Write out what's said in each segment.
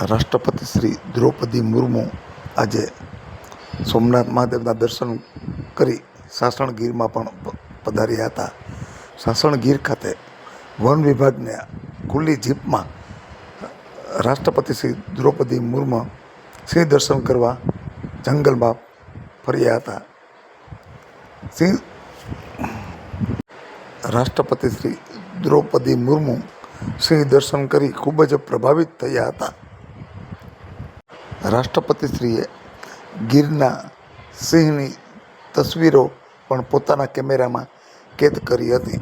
રાષ્ટ્રપતિ શ્રી દ્રૌપદી મુર્મુ આજે સોમનાથ મહાદેવના દર્શન કરી સાસણ ગીરમાં પણ પધાર્યા હતા. સાસણ ગીર ખાતે વન વિભાગને ખુલ્લી જીપમાં રાષ્ટ્રપતિ શ્રી દ્રૌપદી મુર્મુ સિંહ દર્શન કરવા જંગલમાં ફર્યા હતા. સિંહ રાષ્ટ્રપતિ શ્રી દ્રૌપદી મુર્મુ સિંહ દર્શન કરી ખૂબ જ પ્રભાવિત થયા હતા. રાષ્ટ્રપતિશ્રીએ ગીરના સિંહની તસવીરો પણ પોતાના કેમેરામાં કેદ કરી હતી.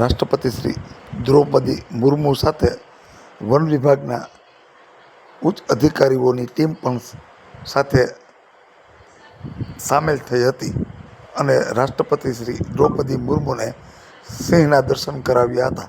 રાષ્ટ્રપતિ શ્રી દ્રૌપદી મુર્મુ સાથે વન વિભાગના ઉચ્ચ અધિકારીઓની ટીમ પણ સાથે સામેલ થઈ હતી અને રાષ્ટ્રપતિ શ્રી દ્રૌપદી મુર્મુને સિંહના દર્શન કરાવ્યા હતા.